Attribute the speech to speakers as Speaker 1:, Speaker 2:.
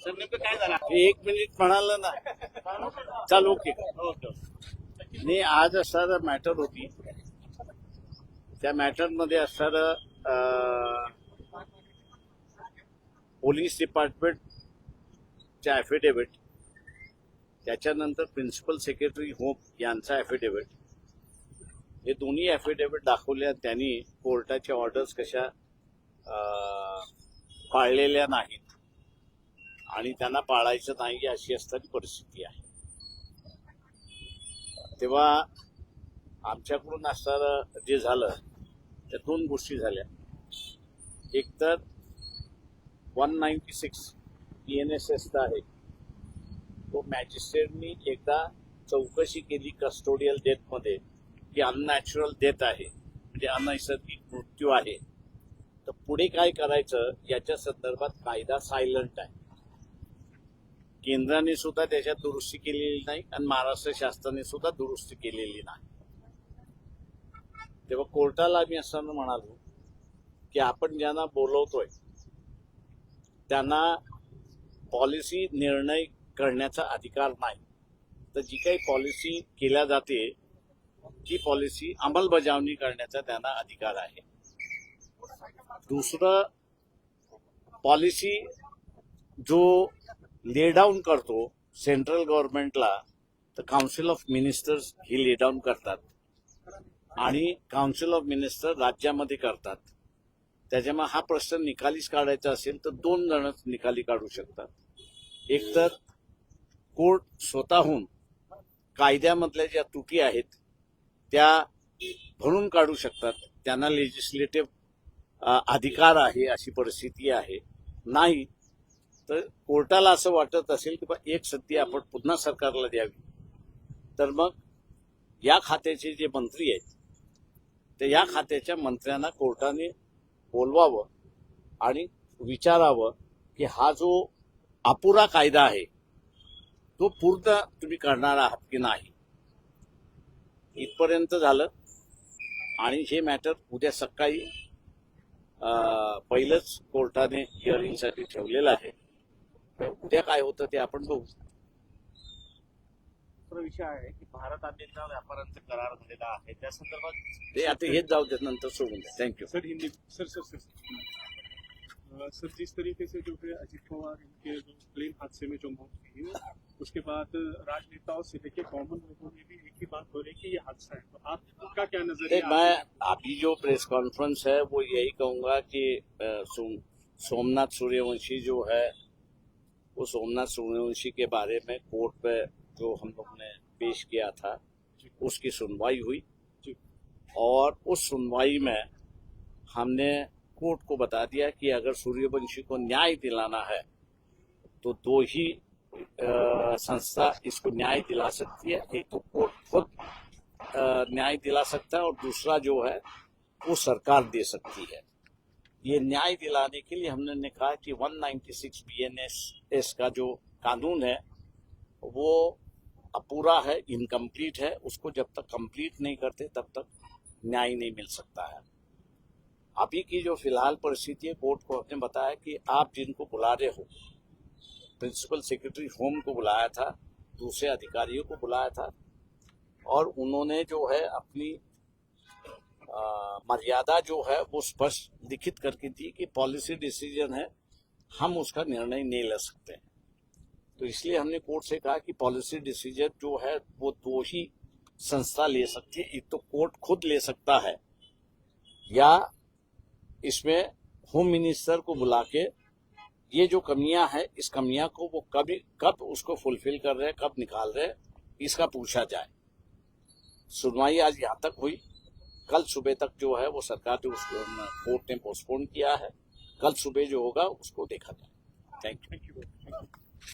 Speaker 1: Sir नेमकं काय झालं?
Speaker 2: एक मिनिट म्हणाल ना. चाल ओके.
Speaker 1: ओके
Speaker 2: नाही आज असणार मॅटर होती त्या मॅटरमध्ये असणारं असणार पोलीस डिपार्टमेंटच्या ॲफिडेव्हिट त्याच्यानंतर प्रिन्सिपल सेक्रेटरी होम यांचा ॲफिडेव्हिट हे दोन्ही ॲफिडेव्हिट दाखवल्या त्यांनी कोर्टाच्या ऑर्डर्स कशा पाळलेल्या नाहीत. आणि त्यांना पाळायचं नाही अशी असणारी परिस्थिती आहे. तेव्हा आमच्याकडून असणारं जे झालं त्या दोन गोष्टी झाल्या. एक तर one ninety six P N S S आहे. तो मॅजिस्ट्रेटनी एकदा चौकशी केली कस्टोडियल डेथमध्ये की अननॅचरल डेथ आहे म्हणजे अनैसर्गिक मृत्यू आहे. तर पुढे काय करायचं याच्या संदर्भात कायदा सायलंट आहे. केंद्राने सुद्धा त्याच्यात दुरुस्ती केलेली नाही आणि महाराष्ट्र शासनाने सुद्धा दुरुस्ती केलेली नाही. तेव्हा कोर्टाला आम्ही असं म्हणालो की आपण ज्यांना बोलवतोय त्यांना पॉलिसी निर्णय करण्याचा अधिकार नाही. तर जी काही पॉलिसी केल्या जाते ती पॉलिसी अंमलबजावणी करण्याचा त्यांना अधिकार आहे. दुसरं पॉलिसी जो ले डाऊन करतो सेंट्रल गव्हर्नमेंटला तर काउन्सिल ऑफ मिनिस्टर्स ही ले डाऊन करतात. आणि काउन्सिल ऑफ मिनिस्टर राज्यामध्ये करतात. त्याच्यामुळे हा प्रश्न निकालीच काढायचा असेल तर दोन जणच निकाली काढू शकतात. एक तर कोर्ट स्वतःहून कायद्यामधल्या ज्या तुटी आहेत त्या भरून काढू शकतात. त्यांना लेजिस्लेटिव्ह अधिकार आहे अशी परिस्थिती आहे. नाही तर कोर्टाला असं वाटत असेल की बा एक सत्ती आपण पुन्हा सरकारला द्यावी. तर मग या खात्याचे जे मंत्री आहेत तर या खात्याच्या मंत्र्यांना कोर्टाने बोलवावं आणि विचारावं की हा जो अपुरा कायदा आहे तो पूर्ण तुम्ही करणार आहात की नाही? इथपर्यंत झालं. आणि हे मॅटर उद्या सकाळी पहिलंच कोर्टाने हिअरिंगसाठी ठेवलेलं आहे. उद्या काय होतं ते आपण बघू.
Speaker 1: दुसरा विषय आहे की भारत अमेरिका व्यापारांचा करार झालेला आहे. त्या संदर्भात
Speaker 2: ते आता हेच जाऊ देत नंतर सोडून द्या. Thank you
Speaker 3: sir Hindi sir sir sir. Sir जिस तरीके से जो है अजित पवार इनके जो प्लेन हादसे में जो मौत हुई है उसके बाद राजनेताओं से लेके कॉमन लोगों ने भी एक ही बात बोली कि ये हादसा है। तो आपका क्या
Speaker 2: नज़र
Speaker 3: है?
Speaker 2: मैं अभी जो प्रेस कॉन्फ्रेंस है वो यही कहूँगा कि सोमनाथ सूर्यवंशी जो है वो सोमनाथ सूर्यवंशी के बारे में कोर्ट पे जो हम लोग ने पेश किया था उसकी सुनवाई हुई। और उस सुनवाई में हमने कोर्ट को बता दिया कि अगर सूर्यवंशी को न्याय दिलाना है तो दो ही संस्था इसको न्याय दिला सकती है। एक तो कोर्ट खुद न्याय दिला सकता है और दूसरा जो है वो सरकार दे सकती है। ये न्याय दिलाने के लिए हमने कहा कि 196 बीएनएस एस का जो कानून है, वो अपूरा है इनकम्प्लीट है, उसको जब तक कंप्लीट नहीं करते, तब तक न्याय नहीं मिल सकता है। अभी की जो फ़िलहाल परिस्थिति है, कोर्ट को हमने बताया कि आप जिनको बुला रहे हो, प्रिंसिपल सेक्रेटरी होम को बुलाया था, दूसरे अधिकारियों को बुलाया था, और उन्होंने जो है अपनी मर्यादा जो है, वो स्पष्ट लिखित करके दी कि पॉलिसी डिसीज़न है, हम उसका निर्णय नहीं ले सकते तो इसलिए हमने कोर्ट से कहा कि पॉलिसी डिसीज़न जो है, वो दो ही संस्था ले सकती है। एक तो कोर्ट खुद ले सकता है, या इसमें होम मिनिस्टर को बुला के ये जो कमियाँ है, इस कमियाँ को वो कभी, कब उसको फुलफिल कर रहे हैं, कब निकाल रहे हैं, इसका पूछा जाए। सुनवाई आज यहाँ तक हुई। कल सुबह तक जो है वो सरकार ने उसको कोर्ट ने पोस्टपोन किया है। कल सुबह जो होगा उसको देखा जाए। Thank you